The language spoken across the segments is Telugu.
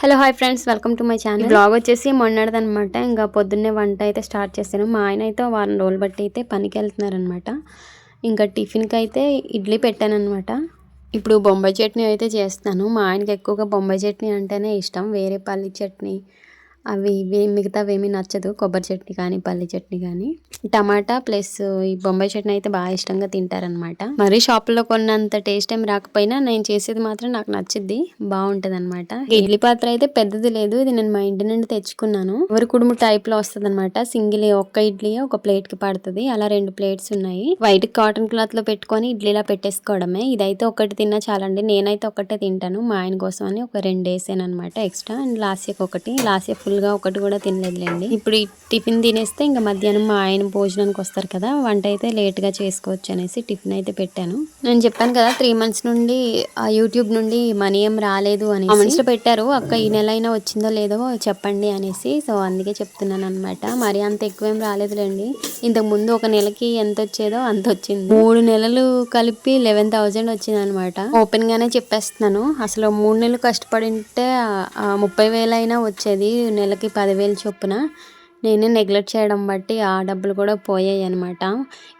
Hello hi friends welcome to my channel blog వచ్చేసి మొన్నటిదనమాట ఇంకా పొద్దున్నే వంట అయితే స్టార్ట్ చేశాను. మా ఆయన అయితే వారం రోజులు బట్టి అయితే పనికి వెళ్తున్నారనమాట ఇంకా టిఫిన్కి అయితే ఇడ్లీ పెట్టానమాట ఇప్పుడు బొంబాయి చట్నీ అయితే చేస్తాను. మా ఆయనకి ఎక్కువగా బొంబాయి చట్నీ అంటేనే ఇష్టం. వేరే పల్లి చట్నీ అవి ఇవి మిగతావి ఏమీ నచ్చదు. కొబ్బరి చట్నీ కానీ పల్లి చట్నీ కానీ. టమాటా ప్లస్ ఈ బొంబాయి చట్నీ అయితే బాగా ఇష్టంగా తింటారనమాట మరీ షాప్లో కొన్నంత టేస్ట్ ఏం రాకపోయినా నేను చేసేది మాత్రం నాకు నచ్చిద్ది. బాగుంటుంది అనమాట ఇడ్లీ పాత్ర అయితే పెద్దది లేదు. ఇది నేను మా ఇంటి నుండి తెచ్చుకున్నాను. ఎవరి కుడుము టైప్లో వస్తుంది అనమాట సింగిల్ ఒక్క ఇడ్లీ ఒక ప్లేట్కి పడుతుంది. అలా రెండు ప్లేట్స్ ఉన్నాయి. వైట్ కాటన్ క్లాత్లో పెట్టుకొని ఇడ్లీలా పెట్టేసుకోవడమే. ఇదైతే ఒకటి తిన్నా చాలండి. నేనైతే ఒకటే తింటాను. మా ఆయన కోసం అని ఒక రెండు వేసాను అనమాట ఎక్స్ట్రా. అండ్ లాస్యకి ఒకటి లాస్య ఫుల్గా ఒకటి కూడా తినలేదులేండి. ఇప్పుడు ఈ టిఫిన్ తినేస్తే ఇంకా మధ్యాహ్నం మా ఆయన భోజనానికి వస్తారు కదా వంట అయితే లేట్గా చేసుకోవచ్చు అనేసి టిఫిన్ అయితే పెట్టాను. నేను చెప్పాను కదా త్రీ మంత్స్ నుండి ఆ యూట్యూబ్ నుండి మనీ ఏం రాలేదు అని కామెంట్స్ పెట్టారు. అక్క ఈ నెల అయినా వచ్చిందో లేదో చెప్పండి అనేసి. సో అందుకే చెప్తున్నాను అనమాట మరి అంత ఎక్కువేం రాలేదులేండి. ఇంతకు ముందు ఒక నెలకి ఎంత వచ్చేదో అంత వచ్చింది. మూడు నెలలు కలిపి లెవెన్ థౌజండ్ వచ్చింది అనమాట ఓపెన్ గానే చెప్పేస్తున్నాను. అసలు మూడు నెలలు కష్టపడింటే ఉంటే ముప్పై వేలైనా వచ్చేది నెలకి పదివేలు చొప్పున నేనే నెగ్లెక్ట్ చేయడం బట్టి ఆ డబ్బులు కూడా పోయాయి అనమాట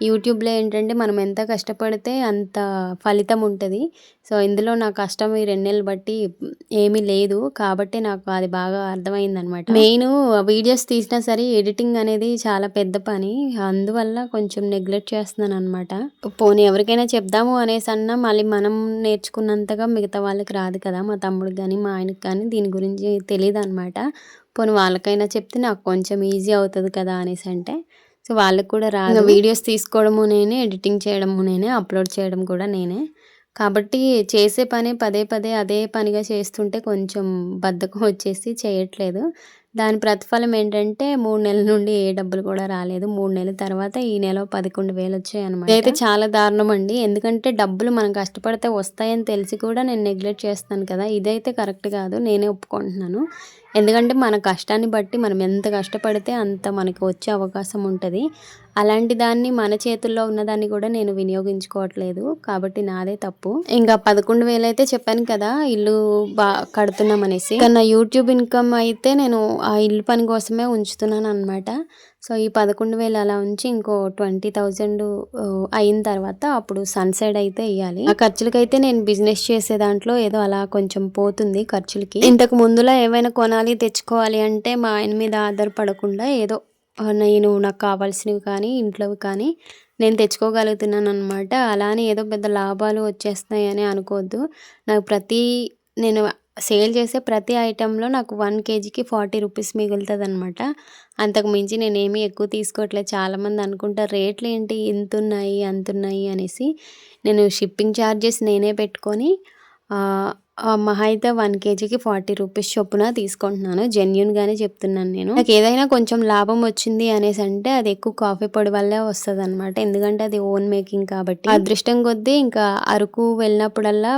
యూట్యూబ్లో ఏంటంటే మనం ఎంత కష్టపడితే అంత ఫలితం ఉంటుంది. సో ఇందులో నా కష్టం ఈ రెండు నెలలు బట్టి ఏమీ లేదు. కాబట్టి నాకు అది బాగా అర్థమైంది అనమాట మెయిన్ వీడియోస్ తీసినా సరే ఎడిటింగ్ అనేది చాలా పెద్ద పని. అందువల్ల కొంచెం నెగ్లెక్ట్ చేస్తున్నాను అనమాట పోనీ ఎవరికైనా చెప్దాము అనేసి అన్నా మళ్ళీ మనం నేర్చుకున్నంతగా మిగతా వాళ్ళకి రాదు కదా. మా తమ్ముడికి కానీ మా ఆయనకి కానీ దీని గురించి తెలియదు అనమాట పోనీ వాళ్ళకైనా చెప్తే నాకు కొంచెం ఈజీ అవుతుంది కదా అనేసి అంటే సో వాళ్ళకి కూడా రాదు. వీడియోస్ తీసుకోవడము నేనే ఎడిటింగ్ చేయడము నేనే అప్లోడ్ చేయడం కూడా నేనే. కాబట్టి చేసే పని పదే పదే అదే పనిగా చేస్తుంటే కొంచెం బద్ధకం వచ్చేసి చేయట్లేదు. దాని ప్రతిఫలం ఏంటంటే మూడు నెలల నుండి ఏ డబ్బులు కూడా రాలేదు. మూడు నెలల తర్వాత ఈ నెల పదకొండు వేలు వచ్చాయి అనమాట అయితే చాలా దారుణం అండి. ఎందుకంటే డబ్బులు మనం కష్టపడితే వస్తాయని తెలిసి కూడా నేను నెగ్లెక్ట్ చేస్తాను కదా. ఇదైతే కరెక్ట్ కాదు. నేనే ఒప్పుకుంటున్నాను. ఎందుకంటే మన కష్టాన్ని బట్టి మనం ఎంత కష్టపడితే అంత మనకి వచ్చే అవకాశం ఉంటుంది. అలాంటి దాన్ని మన చేతుల్లో ఉన్నదాన్ని కూడా నేను వినియోగించుకోవట్లేదు. కాబట్టి నాదే తప్పు. ఇంకా పదకొండు వేలు అయితే చెప్పాను కదా ఇల్లు బా కడుతున్నాం అనేసి నా యూట్యూబ్ ఇన్కమ్ అయితే నేను ఆ ఇల్లు పని కోసమే ఉంచుతున్నాను అనమాట సో ఈ పదకొండు వేలు అలా ఉంచి ఇంకో ట్వంటీ థౌజండ్ అయిన తర్వాత అప్పుడు సన్సైడ్ అయితే ఇవ్వాలి ఆ ఖర్చులకైతే నేను బిజినెస్ చేసే దాంట్లో ఏదో అలా కొంచెం పోతుంది ఖర్చులకి. ఇంతకు ముందులా ఏమైనా కొనాలి తెచ్చుకోవాలి అంటే మా ఆయన మీద ఆధారపడకుండా ఏదో నేను నాకు కావాల్సినవి కానీ ఇంట్లోవి కానీ నేను తెచ్చుకోగలుగుతున్నాను అనమాట అలానే ఏదో పెద్ద లాభాలు వచ్చేస్తాయని అనుకోవద్దు. నాకు ప్రతి నేను సేల్ చేసే ప్రతి ఐటెంలో నాకు వన్ కేజీకి ఫార్టీ రూపీస్ మిగులుతుంది అనమాట అంతకు మించి నేనేమీ ఎక్కువ తీసుకోవట్లేదు చాలామంది అనుకుంటారు రేట్లు ఏంటి? ఇంత ఉన్నాయి అంత ఉన్నాయి అనేసి. నేను షిప్పింగ్ ఛార్జెస్ నేనే పెట్టుకొని మహా అయితే వన్ కేజీకి ఫార్టీ రూపీస్ చొప్పున తీసుకుంటున్నాను. జెన్యున్గానే చెప్తున్నాను నేను. నాకు ఏదైనా కొంచెం లాభం వచ్చింది అనేసి అంటే అది ఎక్కువ కాఫీ పొడి వల్లే వస్తుంది అనమాట ఎందుకంటే అది ఓన్ మేకింగ్ కాబట్టి. అదృష్టం కొద్దీ ఇంకా అరకు వెళ్ళినప్పుడల్లా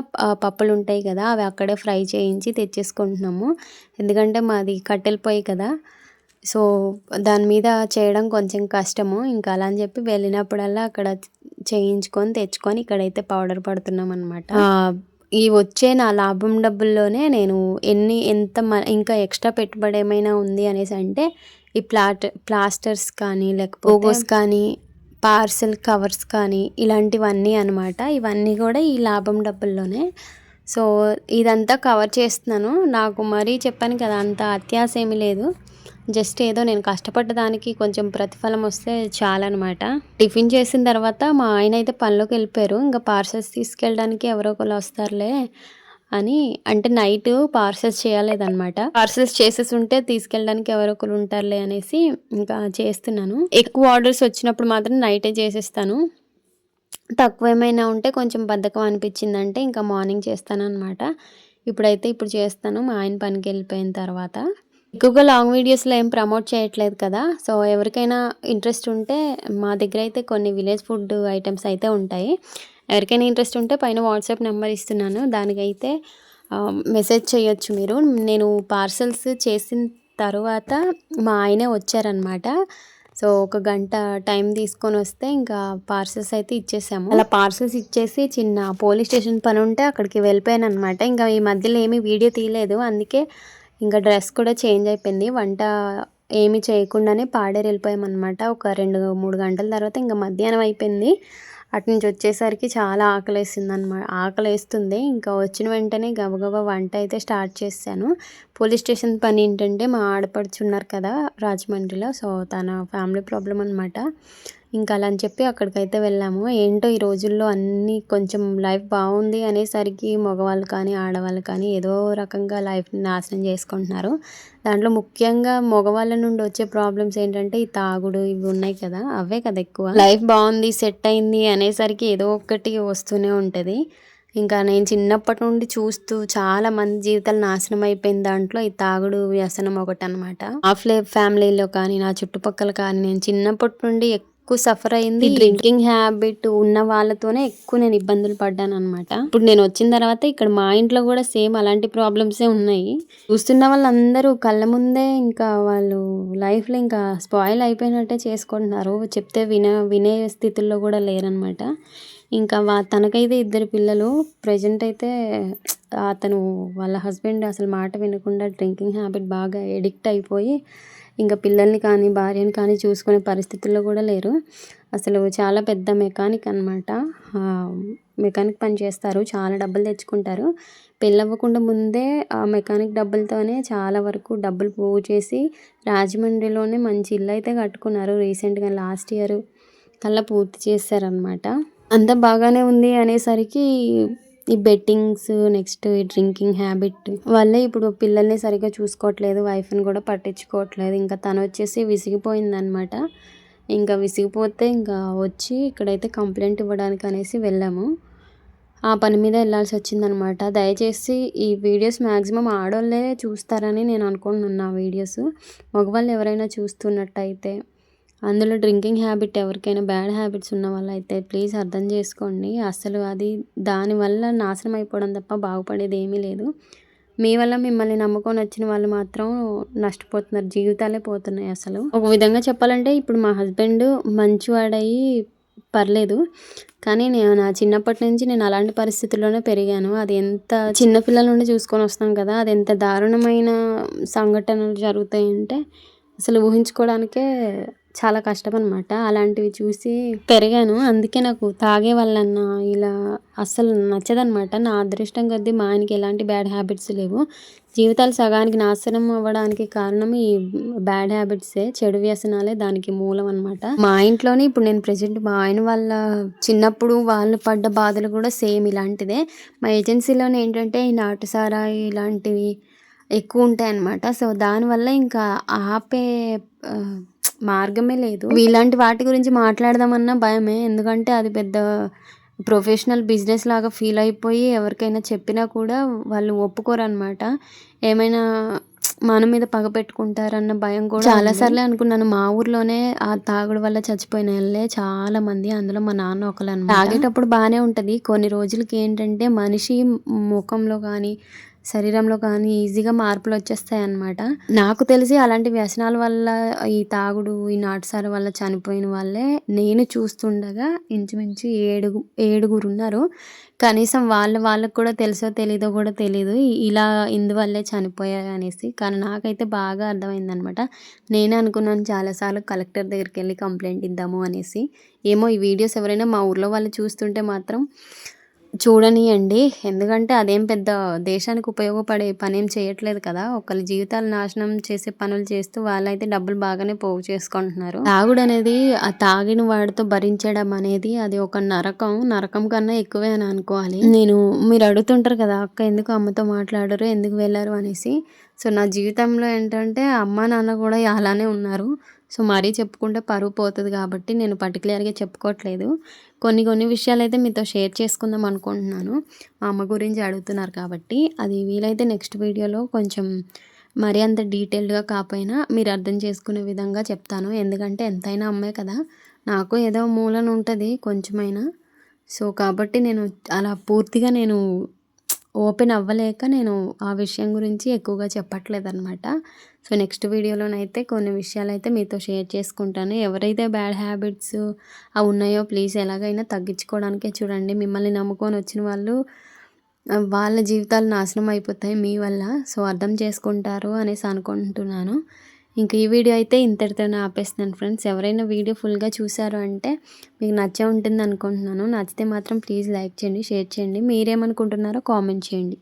పప్పులు ఉంటాయి కదా అవి అక్కడే ఫ్రై చేయించి తెచ్చేసుకుంటున్నాము. ఎందుకంటే మాది కట్టెల పొయ్యి కదా. సో దాని మీద చేయడం కొంచెం కష్టము. ఇంకా అలా అని చెప్పి వెళ్ళినప్పుడల్లా అక్కడ చేయించుకొని తెచ్చుకొని ఇక్కడైతే పౌడర్ పడుతున్నాం అనమాట ఈ వచ్చే నా లాభం డబ్బుల్లోనే నేను ఎన్ని ఎంత ఇంకా ఎక్స్ట్రా పెట్టుబడి ఏమైనా ఉంది అనేసి అంటే ఈ ప్లాట్ ప్లాస్టర్స్ కానీ లేకపోతే కానీ పార్సెల్ కవర్స్ కానీ ఇలాంటివన్నీ అనమాట ఇవన్నీ కూడా ఈ లాభం డబ్బుల్లోనే. సో ఇదంతా కవర్ చేస్తున్నాను. నాకు మరీ చెప్పాను కదా అంత అత్యాస ఏమీ లేదు. జస్ట్ ఏదో నేను కష్టపడ్డ దానికి కొంచెం ప్రతిఫలం వస్తే చాలన్నమాట. టిఫిన్ చేసిన తర్వాత మా ఆయన అయితే పనిలోకి వెళ్ళిపోయారు. ఇంకా పార్సల్స్ తీసుకెళ్ళడానికి ఎవరో ఒకరు వస్తారులే అని. అంటే నైట్ పార్సల్స్ చేయలేదన్నమాట. పార్సల్స్ చేసేసి ఉంటే తీసుకెళ్ళడానికి ఎవరో ఒకరు ఉంటారులే అనేసి ఇంకా చేస్తున్నాను. ఎక్కువ ఆర్డర్స్ వచ్చినప్పుడు మాత్రం నైటే చేసేస్తాను. తక్కువ ఏమైనా ఉంటే కొంచెం బద్ధకం అనిపించిందంటే ఇంకా మార్నింగ్ చేస్తాను అనమాట ఇప్పుడైతే ఇప్పుడు చేస్తాను. మా ఆయన పనికి వెళ్ళిపోయిన తర్వాత. ఎక్కువగా లాంగ్ వీడియోస్లో ఏం ప్రమోట్ చేయట్లేదు కదా సో ఎవరికైనా ఇంట్రెస్ట్ ఉంటే మా దగ్గర అయితే కొన్ని విలేజ్ ఫుడ్ ఐటమ్స్ అయితే ఉంటాయి. ఎవరికైనా ఇంట్రెస్ట్ ఉంటే పైన వాట్సాప్ నెంబర్ ఇస్తున్నాను దానికైతే మెసేజ్ చేయొచ్చు మీరు. నేను పార్సల్స్ చేసిన తర్వాత మా ఆయనే వచ్చారనమాట సో ఒక గంట టైం తీసుకొని వస్తే ఇంకా పార్సల్స్ అయితే ఇచ్చేసాము. అలా పార్సల్స్ ఇచ్చేసి చిన్న పోలీస్ స్టేషన్ పని ఉంటే అక్కడికి వెళ్ళిపోయాను అనమాట ఇంకా ఈ మధ్యలో ఏమీ వీడియో తీయలేదు అందుకే ఇంకా డ్రెస్ కూడా చేంజ్ అయిపోయింది. వంట ఏమి చేయకుండానే పాడేరు వెళ్ళిపోయామన్నమాట. ఒక రెండు మూడు గంటల తర్వాత ఇంకా మధ్యాహ్నం అయిపోయింది. అటు నుంచి వచ్చేసరికి చాలా ఆకలి వేసింది అనమాట ఆకలి వేస్తుంది ఇంకా వచ్చిన వెంటనే గబగబా వంట అయితే స్టార్ట్ చేశాను. పోలీస్ స్టేషన్ పని ఏంటంటే మా ఆడపడుచున్నారు కదా రాజమండ్రిలో సో తన ఫ్యామిలీ ప్రాబ్లం అనమాట ఇంకా అలా అని చెప్పి అక్కడికైతే వెళ్ళాము. ఏంటో ఈ రోజుల్లో అన్నీ కొంచెం లైఫ్ బాగుంది అనేసరికి మగవాళ్ళు కానీ ఆడవాళ్ళు కానీ ఏదో రకంగా లైఫ్ని నాశనం చేసుకుంటున్నారు. దాంట్లో ముఖ్యంగా మగవాళ్ళ నుండి వచ్చే ప్రాబ్లమ్స్ ఏంటంటే ఈ తాగుడు ఇవి ఉన్నాయి కదా అవే కదా ఎక్కువ. లైఫ్ బాగుంది సెట్ అయింది అనేసరికి ఏదో ఒకటి వస్తూనే ఉంటుంది. ఇంకా నేను చిన్నప్పటి నుండి చూస్తూ చాలా మంది జీవితాలు నాశనం అయిపోయిన దాంట్లో ఈ తాగుడు వ్యసనం ఒకటి అనమాట ఆఫ్లే ఫ్యామిలీలో కానీ నా చుట్టుపక్కల కానీ నేను చిన్నప్పటి నుండి ఎక్కువ సఫర్ అయింది. డ్రింకింగ్ హ్యాబిట్ ఉన్న వాళ్ళతోనే ఎక్కువ నేను ఇబ్బందులు పడ్డాను అనమాట ఇప్పుడు నేను వచ్చిన తర్వాత ఇక్కడ మా ఇంట్లో కూడా సేమ్ అలాంటి ప్రాబ్లమ్సే ఉన్నాయి. చూస్తున్న వాళ్ళందరూ కళ్ళ ముందే ఇంకా వాళ్ళు లైఫ్లో ఇంకా స్పాయిల్ అయిపోయినట్టే చేసుకుంటున్నారు. చెప్తే విన వినే స్థితిలో కూడా లేరనమాట ఇంకా వా తనకైతే ఇద్దరు పిల్లలు. ప్రజెంట్ అయితే అతను వాళ్ళ హస్బెండ్ అసలు మాట వినకుండా డ్రింకింగ్ హ్యాబిట్ బాగా ఎడిక్ట్ అయిపోయి ఇంకా పిల్లల్ని కానీ భార్యని కానీ చూసుకునే పరిస్థితుల్లో కూడా లేరు. అసలు చాలా పెద్ద మెకానిక్ అనమాట మెకానిక్ పని చేస్తారు. చాలా డబ్బులు తెచ్చుకుంటారు. పెళ్ళవ్వకుండా ముందే ఆ మెకానిక్ డబ్బులతోనే చాలా వరకు డబ్బులు పోగు చేసి రాజమండ్రిలోనే మంచి ఇల్లు అయితే కట్టుకున్నారు రీసెంట్గా లాస్ట్ ఇయర్. కల్లా పూర్తి చేశారనమాట అంతా బాగానే ఉంది అనేసరికి ఈ బెట్టింగ్స్ నెక్స్ట్ ఈ డ్రింకింగ్ హ్యాబిట్ వల్లే ఇప్పుడు పిల్లల్ని సరిగ్గా చూసుకోవట్లేదు వైఫ్ని కూడా పట్టించుకోవట్లేదు. ఇంకా తను వచ్చేసి విసిగిపోయిందనమాట ఇంకా విసిగిపోతే ఇంకా వచ్చి ఇక్కడైతే కంప్లైంట్ ఇవ్వడానికి అనేసి వెళ్ళాము. ఆ పని మీద వెళ్ళాల్సి వచ్చిందనమాట దయచేసి ఈ వీడియోస్ మ్యాక్సిమం ఆడోళ్ళే చూస్తారని నేను అనుకుంటున్నాను ఆ వీడియోస్. మగవాళ్ళు ఎవరైనా చూస్తున్నట్టయితే అందులో డ్రింకింగ్ హ్యాబిట్ ఎవరికైనా బ్యాడ్ హ్యాబిట్స్ ఉన్న వాళ్ళైతే ప్లీజ్ అర్థం చేసుకోండి. అసలు అది దానివల్ల నాశనం అయిపోవడం తప్ప బాగుపడేది ఏమీ లేదు. మీ వల్ల మిమ్మల్ని నమ్ముకొని వచ్చిన వాళ్ళు మాత్రం నష్టపోతున్నారు. జీవితాలే పోతున్నాయి అసలు. ఒక విధంగా చెప్పాలంటే ఇప్పుడు మా హస్బెండ్ మంచివాడయి పర్లేదు. కానీ నేను నా చిన్నప్పటి నుంచి నేను అలాంటి పరిస్థితుల్లోనే పెరిగాను. అది ఎంత చిన్నపిల్లల నుండి చూసుకొని వస్తాం కదా అది ఎంత దారుణమైన సంఘటనలు జరుగుతాయంటే అసలు ఊహించుకోవడానికే చాలా కష్టం అనమాట అలాంటివి చూసి పెరిగాను. అందుకే నాకు తాగే వాళ్ళన్న ఇలా అస్సలు నచ్చదనమాట నా అదృష్టం కొద్దీ మా ఆయనకి ఎలాంటి బ్యాడ్ హ్యాబిట్స్ లేవు. జీవితాలు సగానికి నాశనం అవ్వడానికి కారణం ఈ బ్యాడ్ హ్యాబిట్సే. చెడు వ్యసనాలే దానికి మూలం అనమాట మా ఇంట్లోనే ఇప్పుడు నేను ప్రజెంట్ మా ఆయన వాళ్ళ చిన్నప్పుడు వాళ్ళు పడ్డ బాధలు కూడా సేమ్ ఇలాంటిదే. మా ఏజెన్సీలోనే ఏంటంటే ఈ నాటుసారా ఇలాంటివి ఎక్కువ ఉంటాయి అన్నమాట సో దానివల్ల ఇంకా ఆపే మార్గమే లేదు. ఇలాంటి వాటి గురించి మాట్లాడదామన్నా భయమే. ఎందుకంటే అది పెద్ద ప్రొఫెషనల్ బిజినెస్ లాగా ఫీల్ అయిపోయి ఎవరికైనా చెప్పినా కూడా వాళ్ళు ఒప్పుకోరు అనమాట ఏమైనా మన మీద పగ పెట్టుకుంటారన్న భయం కూడా చాలా సార్లు అనుకున్నాను. మా ఊర్లోనే ఆ తాగుడు వల్ల చచ్చిపోయిన వాళ్ళే చాలా మంది. అందులో మా నాన్న ఒకళ్ళు అనమాట తాగేటప్పుడు బాగానే ఉంటది. కొన్ని రోజులకి ఏంటంటే మనిషి ముఖంలో కానీ శరీరంలో కానీ ఈజీగా మార్పులు వచ్చేస్తాయి అన్నమాట నాకు తెలిసి అలాంటి వ్యసనాల వల్ల ఈ తాగుడు ఈ నాటసాల వల్ల చనిపోయిన వాళ్ళే నేను చూస్తుండగా ఇంచుమించు ఏడుగు ఏడుగురు ఉన్నారు. కనీసం వాళ్ళ వాళ్ళకు కూడా తెలుసో తెలీదో కూడా తెలీదు. ఇలా ఇందువల్లే చనిపోయారు అనేసి. కానీ నాకైతే బాగా అర్థమైందనమాట నేనే అనుకున్నాను చాలాసార్లు కలెక్టర్ దగ్గరికి వెళ్ళి కంప్లైంట్ ఇద్దాము అనేసి. ఏమో ఈ వీడియోస్ ఎవరైనా మా ఊర్లో వాళ్ళు చూస్తుంటే మాత్రం చూడనియండి. ఎందుకంటే అదేం పెద్ద దేశానికి ఉపయోగపడే పని ఏం చేయట్లేదు కదా. ఒకళ్ళ జీవితాలు నాశనం చేసే పనులు చేస్తూ వాళ్ళైతే డబ్బులు బాగానే పోగు చేసుకుంటున్నారు. తాగుడు అనేది ఆ తాగిన వాడితో భరించడం అనేది అది ఒక నరకం. నరకం కన్నా ఎక్కువే అని అనుకోవాలి. నేను మీరు అడుగుతుంటారు కదా అక్క ఎందుకు అమ్మతో మాట్లాడరు? ఎందుకు వెళ్ళారు? అనేసి. సో నా జీవితంలో ఏంటంటే అమ్మ నాన్న కూడా అలానే ఉన్నారు. సో మరీ చెప్పుకుంటే పరువు పోతుంది కాబట్టి నేను పర్టికులర్గా చెప్పుకోవట్లేదు కొన్ని కొన్ని విషయాలు అయితే మీతో షేర్ చేసుకుందాం అనుకుంటున్నాను. మా అమ్మ గురించి అడుగుతున్నారు కాబట్టి అది వీలైతే నెక్స్ట్ వీడియోలో కొంచెం మరీ అంత డీటెయిల్డ్గా కాకపోయినా మీరు అర్థం చేసుకునే విధంగా చెప్తాను. ఎందుకంటే ఎంతైనా అమ్మే కదా. నాకు ఏదో మూలన ఉంటుంది కొంచెమైనా. సో కాబట్టి నేను అలా పూర్తిగా నేను ఓపెన్ అవ్వలేక నేను ఆ విషయం గురించి ఎక్కువగా చెప్పట్లేదు అనమాట సో నెక్స్ట్ వీడియోలోనైతే కొన్ని విషయాలు అయితే మీతో షేర్ చేసుకుంటాను. ఎవరైతే బ్యాడ్ హ్యాబిట్స్ అవి ఉన్నాయో ప్లీజ్ ఎలాగైనా తగ్గించుకోవడానికే చూడండి. మిమ్మల్ని నమ్ముకొని వచ్చిన వాళ్ళు వాళ్ళ జీవితాలు నాశనం అయిపోతాయి మీ వల్ల. సో అర్థం చేసుకుంటారు అనేసి అనుకుంటున్నాను. ఇంక ఈ వీడియో అయితే ఇంతటితోనే ఆపేస్తున్నాను ఫ్రెండ్స్. ఎవరైనా వీడియో ఫుల్గా చూసారు అంటే మీకు నచ్చే ఉంటుంది అనుకుంటున్నాను నచ్చితే మాత్రం ప్లీజ్ లైక్ చేయండి షేర్ చేయండి. మీరేమనుకుంటున్నారో కామెంట్ చేయండి.